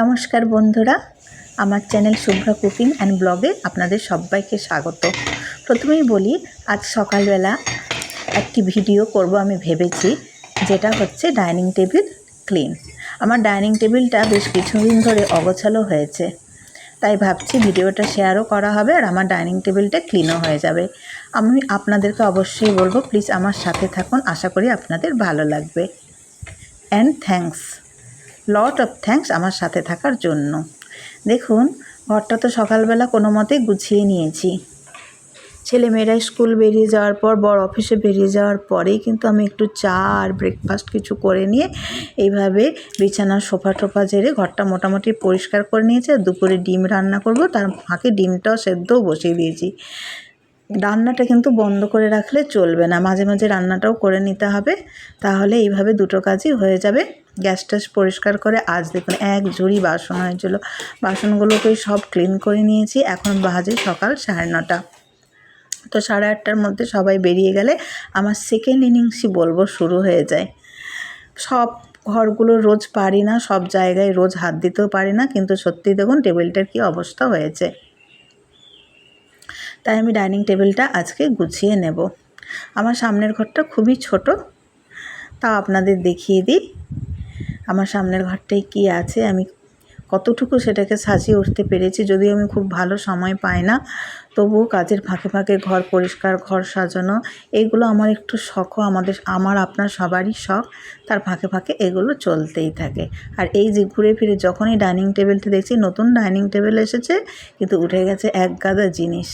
নমস্কার বন্ধুরা, আমার চ্যানেল শুভ্রা কুকিং অ্যান্ড ব্লগে আপনাদের সবাইকে স্বাগত। প্রথমেই বলি, আজ সকালবেলা একটি ভিডিও করব আমি ভেবেছি, যেটা হচ্ছে ডাইনিং টেবিল ক্লিন। আমার ডাইনিং টেবিলটা বেশ কিছুদিন ধরে অগোছালো হয়েছে, তাই ভাবছি ভিডিওটা শেয়ারও করা হবে আর আমার ডাইনিং টেবিলটা ক্লিনও হয়ে যাবে। আমি আপনাদেরকে অবশ্যই বলব, প্লিজ আমার সাথে থাকুন, আশা করি আপনাদের ভালো লাগবে। And thanks. Lot of thanks আমার সাথে থাকার জন্য। দেখুন, ঘরটা তো সকালবেলা কোনো মতেই গুছিয়ে নিয়েছি। ছেলেমেয়েরা স্কুল বেরিয়ে যাওয়ার পর বড় অফিসে বেরিয়ে যাওয়ার পরেই কিন্তু আমি একটু চা আর ব্রেকফাস্ট কিছু করে নিয়ে এইভাবে বিছানার সোফা টোফা ঝেড়ে ঘরটা মোটামুটি পরিষ্কার করে নিয়েছি আর দুপুরে ডিম রান্না করব। তার ফাঁকে ডিমটাও সেদ্ধও বসিয়ে দিয়েছি। রান্নাটা কিন্তু বন্ধ করে রাখলে চলবে না। মাঝে মাঝে রান্নাটাও করে নিতে হবে। তাহলে এইভাবে দুটো কাজই হয়ে যাবে। গ্যাস ট্যাস পরিষ্কার করে আজ দেখুন এক ঝুড়ি বাসন হয়েছিল। বাসনগুলোকে সব ক্লিন করে নিয়েছি। এখন বাজে সকাল সাড়ে নটা। তো সাড়ে আটটার মধ্যে সবাই বেরিয়ে গেলে আমার সেকেন্ড ইনিংসই বলব শুরু হয়ে যায়। সব ঘরগুলো রোজ পারি না, সব জায়গায় রোজ হাত দিতেও পারি না। কিন্তু সত্যি দেখুন, টেবিলটার কী অবস্থা হয়েছে। তাই আমি ডাইনিং টেবিলটা আজকে গুছিয়ে নেব। আমার সামনের ঘরটা খুবই ছোট তা আপনাদের দেখিয়ে দিই। আমার সামনের ঘরটায় কি আছে, আমি কতটুকু সেটাকে সাজিয়ে উঠতে পেরেছি, যদিও আমি খুব ভালো সময় পাই না, তবুও কাজের ফাঁকে ফাঁকে ঘর পরিষ্কার, ঘর সাজানো এইগুলো আমার একটু শখও আমাদের, আমার, আপনার সবারই শখ, তার ফাঁকে ফাঁকে এগুলো চলতেই থাকে। আর এই যে ঘুরে ফিরে যখনই ডাইনিং টেবিলটা দেখছি, নতুন ডাইনিং টেবিল এসেছে, কিন্তু উঠে গেছে এক গাদা জিনিস।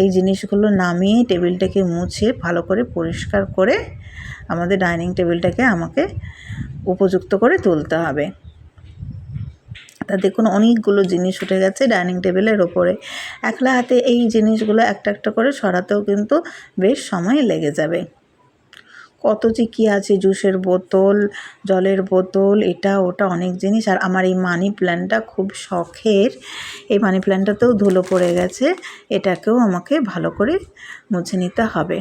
এই জিনিসগুলো নামিয়ে টেবিলটাকে মুছে ভালো করে পরিষ্কার করে আমাদের ডাইনিং টেবিলটাকে আমাকে উপযুক্ত করে তুলতে হবে। তা দেখুন অনেকগুলো জিনিস উঠে গেছে ডাইনিং টেবিলের ওপরে। একলা হাতে এই জিনিসগুলো একটা একটা করে সরাতেও কিন্তু বেশ সময় লেগে যাবে। কত যে কী আছে, জুসের বোতল, জলের বোতল, এটা, ওটা অনেক জিনিস। আর আমার এই মানি প্ল্যান্টটা খুব শখের। এই মানি প্ল্যান্টটাতেও ধুলো পড়ে গেছে। এটাকেও আমাকে ভালো করে মুছে নিতে হবে।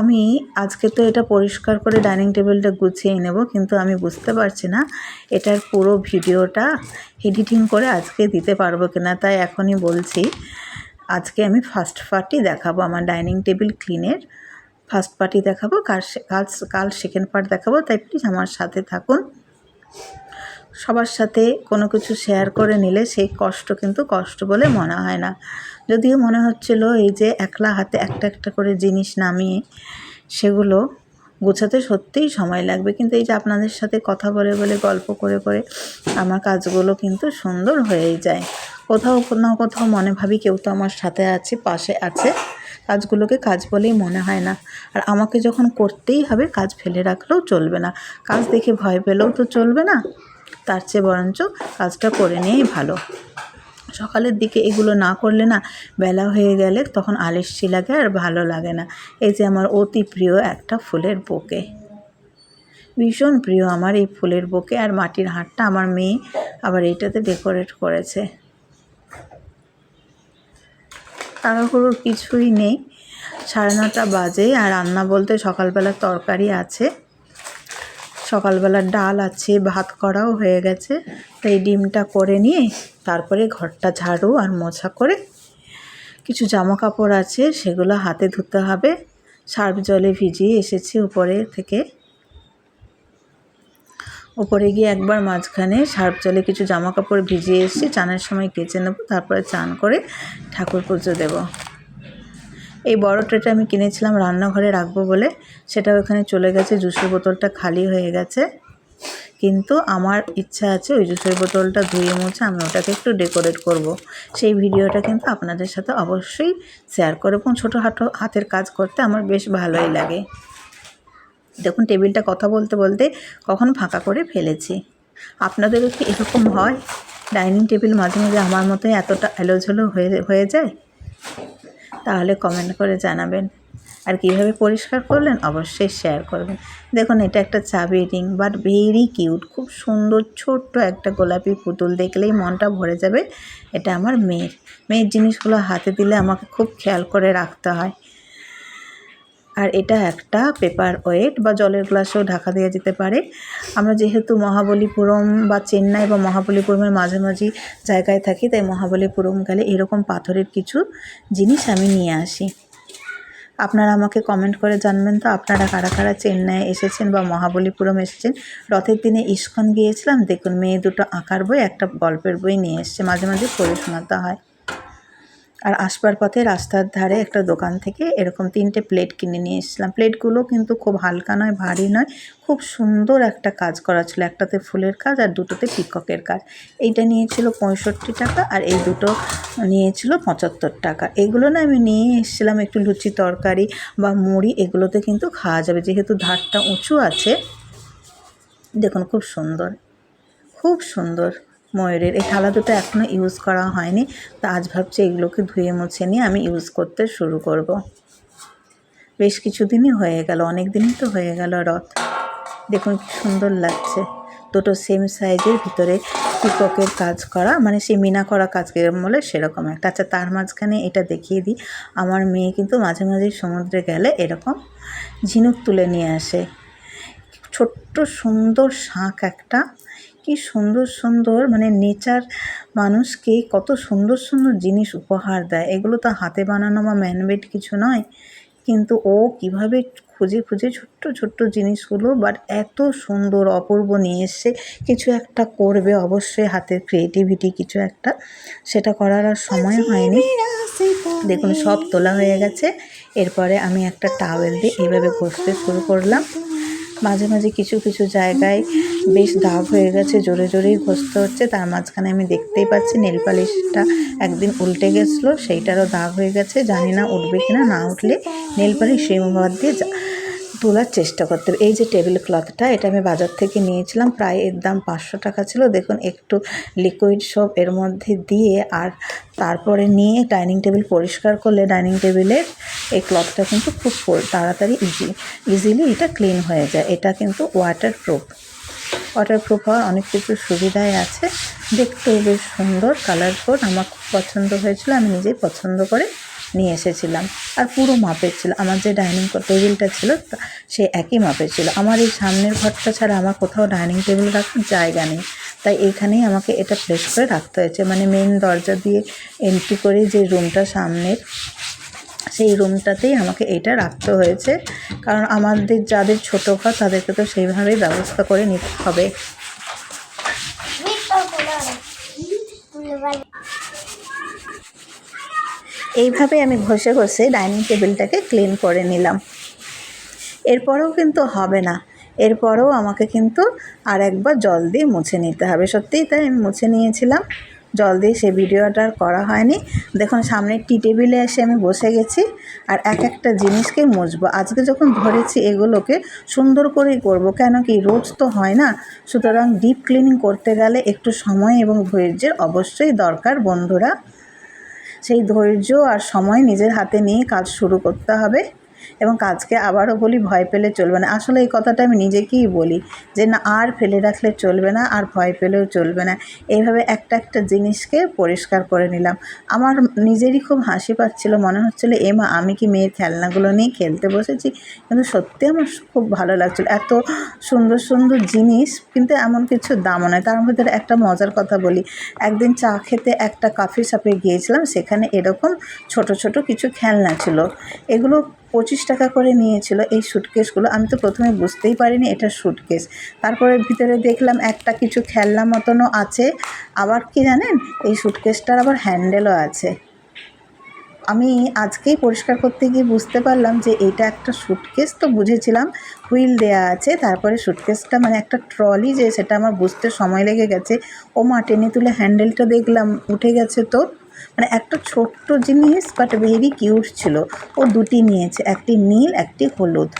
আমি আজকে তো এটা পরিষ্কার করে ডাইনিং টেবিলটা গুছিয়ে নেব, কিন্তু আমি বুঝতে পারছি না এটার পুরো ভিডিওটা এডিটিং করে আজকে দিতে পারব কিনা। তাই এখনই বলছি, আজকে আমি ফার্স্ট পার্টি দেখাবো আমার ডাইনিং টেবিল ক্লিনের ফার্স্ট পার্টি দেখাবো, কাল কাল কাল সেকেন্ড পার্ট দেখাবো, তাই প্লিজ আমার সাথে থাকুন। সবার সাথে কোনো কিছু শেয়ার করে নিলে সেই কষ্ট কিন্তু কষ্ট বলে মনে হয় না। যদিও মনে হচ্ছিল এই যে একলা হাতে একটা একটা করে জিনিস নামিয়ে সেগুলো গোছাতে সত্যিই সময় লাগবে, কিন্তু এই যে আপনাদের সাথে কথা বলে বলে, গল্প করে করে আমার কাজগুলো কিন্তু সুন্দর হয়েই যায়। কোথাও না কোথাও মনে ভাবি কেউ তো আমার সাথে আছে, পাশে আছে। কাজগুলোকে কাজ বলেই মনে হয় না। আর আমাকে যখন করতেই হবে, কাজ ফেলে রাখলেও চলবে না। কাজ দেখে ভয় পেলেও তো চলবে না। তার চেয়ে বরঞ্চ কাজটা করে নিয়েই ভালো। সকালের দিকে এগুলো না করলে না বেলা হয়ে গেলে তখন আলিস্যি লাগে আর ভালো লাগে না। এই যে আমার অতি প্রিয় একটা ফুলের বোকে। ভীষণ প্রিয় আমার এই ফুলের বোকে। আর মাটির হাটটা আমার মেয়ে আবার এইটাতে ডেকোরেট করেছে। তাড়াহুড়োর কিছুই নেই। সাড়ে নটা বাজে আর রান্না বলতে সকালবেলার তরকারি আছে। সকালবেলার ডাল আছে, ভাত করাও হয়ে গেছে। তাই ডিমটা করে নিয়ে তারপরে ঘরটা ঝাড়ু আর মোছা করে কিছু জামা কাপড় আছে, সেগুলো হাতে ধুতে হবে। সার্ফ জলে ভিজিয়ে এসেছি উপরে থেকে। ওপরে গিয়ে একবার মাঝখানে সার্ফ জলে কিছু জামা কাপড় ভিজিয়ে এসেছি চানের সময় কেচে নেব, তারপরে চান করে ঠাকুর পুজো দেবো। এই বড় ট্রেটা আমি কিনেছিলাম রান্নাঘরে রাখব বলে, সেটা ওখানে চলে গেছে, জুসের বোতলটা খালি হয়ে গেছে। কিন্তু আমার ইচ্ছা আছে ওই জুসের বোতলটা ধুয়ে মুছে আমি ওটাকে একটু ডেকোরেট করব। সেই ভিডিওটা কিন্তু আপনাদের সাথে অবশ্যই শেয়ার করব ছোটো হাতের কাজ করতে আমার বেশ ভালোই লাগে। দেখুন, টেবিলটা কথা বলতে বলতে কখন ফাঁকা করে ফেলেছি। আপনাদেরও কি এরকম হয়? ডাইনিং টেবিল মাঝে মাঝে আমার মতোই এতটা এলোঝেলো হয়ে হয়ে যায়? তাহলে কমেন্ট করে জানাবেন। আর কীভাবে পরিষ্কার করলেন? অবশ্যই শেয়ার করবেন। দেখুন, এটা একটা চাবি রিং, বাট ভেরি কিউট। খুব সুন্দর, ছোট্ট একটা গোলাপি পুতুল দেখলেই মনটা ভরে যাবে। এটা আমার মেয়ের। মেয়ের জিনিসগুলো হাতে দিলে আমাকে খুব খেয়াল করে রাখতে হয়। আর এটা একটা পেপার ওয়েট বা জলের গ্লাসেও ঢাকা দেওয়া যেতে পারে। আমরা যেহেতু মহাবলীপুরম বা চেন্নাই বা মহাবলীপুরমের মাঝামাঝি জায়গায় থাকি, তাই মহাবলীপুরম গেলে এরকম পাথরের কিছু জিনিস আমি নিয়ে আসি। আপনারা আমাকে কমেন্ট করে জানবেন তো, আপনারা কারা কারা চেন্নাই এসেছেন বা মহাবলীপুরম এসেছেন? রথের দিনে ইস্কন গিয়েছিলাম, দেখুন মেয়ে দুটো আঁকার বই, একটা গল্পের বই নিয়ে এসছে, মাঝে মাঝে পড়ে শোনাতে হয়। আর আসবার পথে রাস্তার ধারে একটা দোকান থেকে এরকম তিনটে প্লেট কিনে নিয়ে এসেছিলাম। প্লেটগুলো কিন্তু খুব হালকা নয়, ভারী নয়, খুব সুন্দর একটা কাজ করা ছিল। একটাতে ফুলের কাজ আর দুটোতে পিককের কাজ। এইটা নিয়েছিল পঁয়ষট্টি টাকা আর এই দুটো নিয়েছিল পঁচাত্তর টাকা। এগুলো না আমি নিয়ে এসেছিলাম একটু লুচি তরকারি বা মুড়ি, এগুলোতে কিন্তু খাওয়া যাবে। যেহেতু ধারটা উঁচু আছে, দেখুন খুব সুন্দর খুব সুন্দর। ময়ূরের। এই থালা দুটো এখনও ইউজ করা হয়নি, তা আজ ভাবছি এগুলোকে ধুয়ে মুছে নিয়ে আমি ইউজ করতে শুরু করব। বেশ কিছুদিনই হয়ে গেল অনেক দিনই তো হয়ে গেল রথ। দেখুন কি সুন্দর লাগছে। দুটো সেম সাইজের ভিতরে পিককের কাজ করা মানে সেই মিনা করা কাজ বলে সেরকম একটা। আচ্ছা তার মাঝখানে এটা দেখিয়ে দিই। আমার মেয়ে কিন্তু মাঝে মাঝে সমুদ্রে গেলে এরকম ঝিনুক তুলে নিয়ে আসে। ছোট্ট সুন্দর শাঁখ একটা কি সুন্দর সুন্দর মানে নেচার মানুষকে কত সুন্দর সুন্দর জিনিস উপহার দেয়। এগুলো তো হাতে বানানো বা ম্যানমেড কিছু নয়। কিন্তু ও কীভাবে খুঁজে খুঁজে ছোট্ট ছোট্ট জিনিসগুলো বাট এত সুন্দর, অপূর্ব নিয়ে এসছে কিছু একটা করবে। অবশ্যই হাতের ক্রিয়েটিভিটি কিছু একটা সেটা করার আর সময় হয়নি। দেখুন, সব তোলা হয়ে গেছে। এরপরে আমি একটা টাওয়েল দিয়ে এইভাবে ঘষতে শুরু করলাম। মাঝে মাঝে কিছু কিছু জায়গায় বেশ দাগ হয়ে গেছে, জোরে জোরেই ঘষতে হচ্ছে। তার মাঝখানে আমি দেখতেই পাচ্ছি নেল পালিশটা একদিন উল্টে গেছিল, সেইটারও দাগ হয়ে গেছে। জানি না উঠবে কিনা, না না উঠলে নেল পালিশ রিমুভার দিয়ে তোলার চেষ্টা করতে হবে। এই যে টেবিল ক্লথটা, এটা আমি বাজার থেকে নিয়েছিলাম, প্রায় এর দাম পাঁচশো টাকা ছিল। দেখুন, একটু লিকুইড সোপ এর মধ্যে দিয়ে আর তারপরে নিয়ে ডাইনিং টেবিল পরিষ্কার করলে ডাইনিং টেবিলের এই ক্লথটা কিন্তু খুব তাড়াতাড়ি ইজি ইজিলি এটা ক্লিন হয়ে যায়। এটা কিন্তু ওয়াটার প্রুফ ওয়াটার প্রুফ হওয়ার অনেক কিছু সুবিধাই আছে। দেখতেও বেশ সুন্দর কালারফুল আমার খুব পছন্দ হয়েছিল, আমি নিজেই পছন্দ করে নিয়ে এসেছিলাম। আর পুরো মাপের ছিল, আমার যে ডাইনিং টেবিলটা ছিল সে একই মাপের ছিল। আমার এই সামনের ঘরটা ছাড়া আমার কোথাও ডাইনিং টেবিল রাখার জায়গা নেই। তাই এখানেই আমাকে এটা প্লেস করে রাখতে হয়েছে। মানে মেন দরজা দিয়ে এন্ট্রি করে যে রুমটা সামনের সেই রুমটাতেই আমাকে এটা রাখতে হয়েছে। কারণ আমাদের যাদের ছোটো ঘর, তাদেরকে তো সেইভাবেই ব্যবস্থা করে নিতে হবে। এইভাবে আমি ঘষে ঘষে ডাইনিং টেবিলটাকে ক্লিন করে নিলাম। এরপরেও কিন্তু হবে না। এরপরেও আমাকে কিন্তু আর একবার জল দিয়ে মুছে নিতে হবে। সত্যিই তাই আমি মুছে নিয়েছিলাম। জল দিয়ে সে ভিডিওটা আর করা হয়নি। দেখুন সামনের টি টেবিলে এসে আমি বসে গেছি আর এক একটা জিনিসকে মুছবো। আজকে যখন ধরেছি এগুলোকে, সুন্দর করেই করব। কেন কি রোজ তো হয় না। সুতরাং ডিপ ক্লিনিং করতে গেলে একটু সময় এবং ধৈর্যের অবশ্যই দরকার বন্ধুরা। সেই ধৈর্য আর সময় নিজের হাতে নিয়ে কাজ শুরু করতে হবে। এবং কাজকে আবারও বলি, ভয় পেলে চলবে না। আসলে এই কথাটা আমি নিজেকেই বলি যে, না, আর ফেলে রাখলে চলবে না, আর ভয় পেলেও চলবে না। এইভাবে একটা একটা জিনিসকে পরিষ্কার করে নিলাম। আমার নিজেরই খুব হাসি পাচ্ছিল, মনে হচ্ছিল, এ মা, আমি কি মেয়ের খেলনাগুলো নিয়ে খেলতে বসেছি? কিন্তু সত্যি আমার খুব ভালো লাগছিল। এত সুন্দর সুন্দর জিনিস, কিন্তু এমন কিছু দামও নয়। তার মধ্যে একটা মজার কথা বলি। একদিন চা খেতে একটা কাফি শপে গিয়েছিলাম, সেখানে এরকম ছোট ছোট কিছু খেলনা ছিল। এগুলো পঁচিশ টাকা করে নিয়েছিল এই সুটকেসগুলো আমি তো প্রথমে বুঝতেই পারিনি এটা সুটকেস তারপরে ভিতরে দেখলাম একটা কিছু খেলনা মতনও আছে। আবার কি জানেন, এই সুটকেসটার আবার হ্যান্ডেলও আছে। আমি আজকেই পরিষ্কার করতে গিয়ে বুঝতে পারলাম যে এটা একটা সুটকেস তো বুঝেছিলাম। হুইল দেয়া আছে, তারপরে সুটকেসটা মানে একটা ট্রলি যে, সেটা আমার বুঝতে সময় লেগে গেছে। ও মা টেনে তুলে হ্যান্ডেলটা দেখলাম, উঠে গেছে তো। মানে একটা ছোট্ট জিনিস বাট ভেরি কিউট ছিল। ও দুটি নিয়েছে, একটি নীল, একটি হলুদ।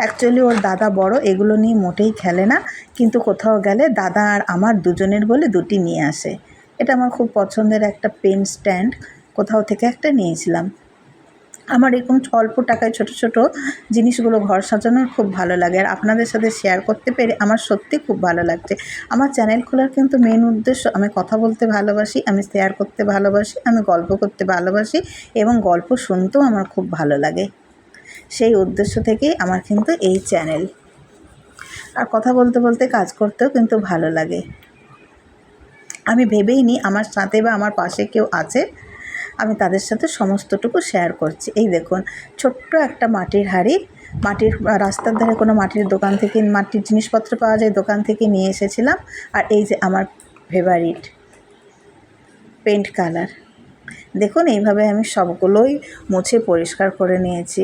অ্যাকচুয়ালি ওর দাদা বড়, এগুলো নিয়ে মোটেই খেলে না, কিন্তু কোথাও গেলে দাদা আর আমার দুজনের বলে দুটি নিয়ে আসে। এটা আমার খুব পছন্দের একটা পেন স্ট্যান্ড কোথাও থেকে একটা নিয়েছিলাম। আমার এরকম অল্প টাকায় ছোট ছোট জিনিসগুলো ঘর সাজানোর খুব ভালো লাগে। আর আপনাদের সাথে শেয়ার করতে পেরে আমার সত্যি খুব ভালো লাগছে। আমার চ্যানেল খোলার কিন্তু মেন উদ্দেশ্য, আমি কথা বলতে ভালোবাসি, আমি শেয়ার করতে ভালোবাসি, আমি গল্প করতে ভালোবাসি এবং গল্প শুনতেও আমার খুব ভালো লাগে। সেই উদ্দেশ্য থেকেই আমার কিন্তু এই চ্যানেল আর কথা বলতে বলতে কাজ করতেও কিন্তু ভালো লাগে। আমি ভেবেই নি আমার সাথে বা আমার পাশে কেউ আছে। আমি তাদের সাথে সমস্তটুকু শেয়ার করছি। এই দেখুন, ছোট্ট একটা মাটির হাড়ি। মাটির রাস্তার ধারে কোনো মাটির দোকান থেকে মাটির জিনিসপত্র পাওয়া যায়, দোকান থেকে নিয়ে এসেছিলাম। আর এই যে আমার ফেভারিট পেন্ট কালার দেখুন, এইভাবে আমি সবগুলোই মুছে পরিষ্কার করে নিয়েছি।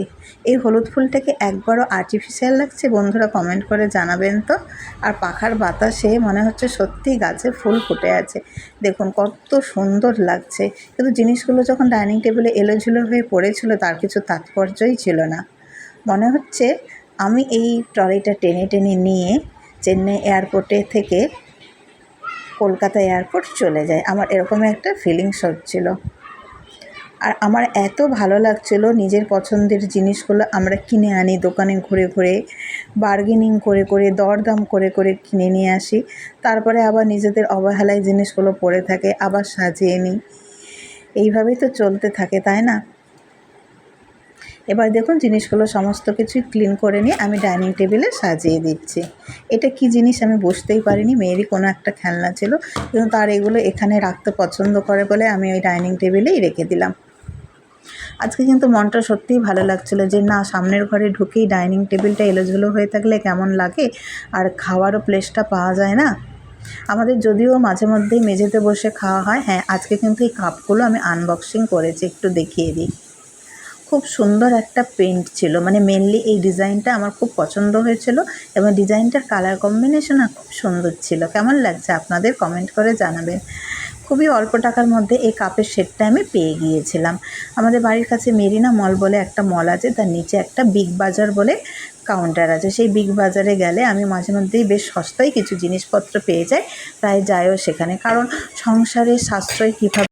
এই হলুদ ফুলটাকে একবারও আর্টিফিশিয়াল লাগছে, বন্ধুরা কমেন্ট করে জানাবেন তো। আর পাখার বাতাসে মনে হচ্ছে সত্যি গাছে ফুল ফুটে আছে। দেখুন, কত সুন্দর লাগছে। কিন্তু জিনিসগুলো যখন ডাইনিং টেবিলে এলোঝুলো হয়ে পড়েছিল, তার কিছু তাৎপর্যই ছিল না। মনে হচ্ছে আমি এই ট্রলিটা টেনে টেনে নিয়ে চেন্নাই এয়ারপোর্টে থেকে কলকাতা এয়ারপোর্ট চলে যায় আমার এরকম একটা ফিলিংস হচ্ছিল আর আমার এত ভালো লাগছিল নিজের পছন্দের জিনিসগুলো আমরা কিনে আনি দোকানে ঘুরে ঘুরে বার্গেনিং করে করে, দরদাম করে করে কিনে নিয়ে আসি। তারপরে আবার নিজেদের অবহেলায় জিনিসগুলো পড়ে থাকে, আবার সাজিয়ে নিই। এইভাবেই তো চলতে থাকে, তাই না? এবার দেখুন জিনিসগুলো সমস্ত কিছুই ক্লিন করে নিয়ে আমি ডাইনিং টেবিলে সাজিয়ে দিচ্ছি। এটা কি জিনিস আমি বুঝতেই পারিনি, মেয়েরই কোনো একটা খেলনা ছিল। কিন্তু তার এগুলো এখানে রাখতে পছন্দ করে বলে আমি ওই ডাইনিং টেবিলেই রেখে দিলাম। আজকে কিন্তু মনটা সত্যিই ভালো লাগছিল যে না, সামনের ঘরে ঢুকেই ডাইনিং টেবিলটা এলোঝুলো হয়ে থাকলে কেমন লাগে? আর খাওয়ারও প্লেসটা পাওয়া যায় না। আমাদের যদিও মাঝে মধ্যেই মেঝেতে বসে খাওয়া হয়। হ্যাঁ আজকে কিন্তু এই কাপগুলো আমি আনবক্সিং করেছি, একটু দেখিয়ে দিই। খুব সুন্দর একটা পেন্ট ছিল। মানে মেনলি এই ডিজাইনটা আমার খুব পছন্দ হয়েছিল এবং ডিজাইনটার কালার কম্বিনেশন খুব সুন্দর ছিল। কেমন লাগছে? আপনাদের কমেন্ট করে জানাবেন। খুবই অল্প টাকার মধ্যে এই কাপের সেটটা আমি পেয়ে গিয়েছিলাম। আমাদের বাড়ির কাছে মেরিনা মল বলে একটা মল আছে, তার নিচে একটা বিগ বাজার বলে কাউন্টার আছে। সেই বিগ বাজারে গেলে আমি মাঝে মধ্যেই বেশ সস্তায় কিছু জিনিসপত্র পেয়ে যাই, প্রায় যায়ও সেখানে। কারণ সংসারে সাশ্রয় কীভাবে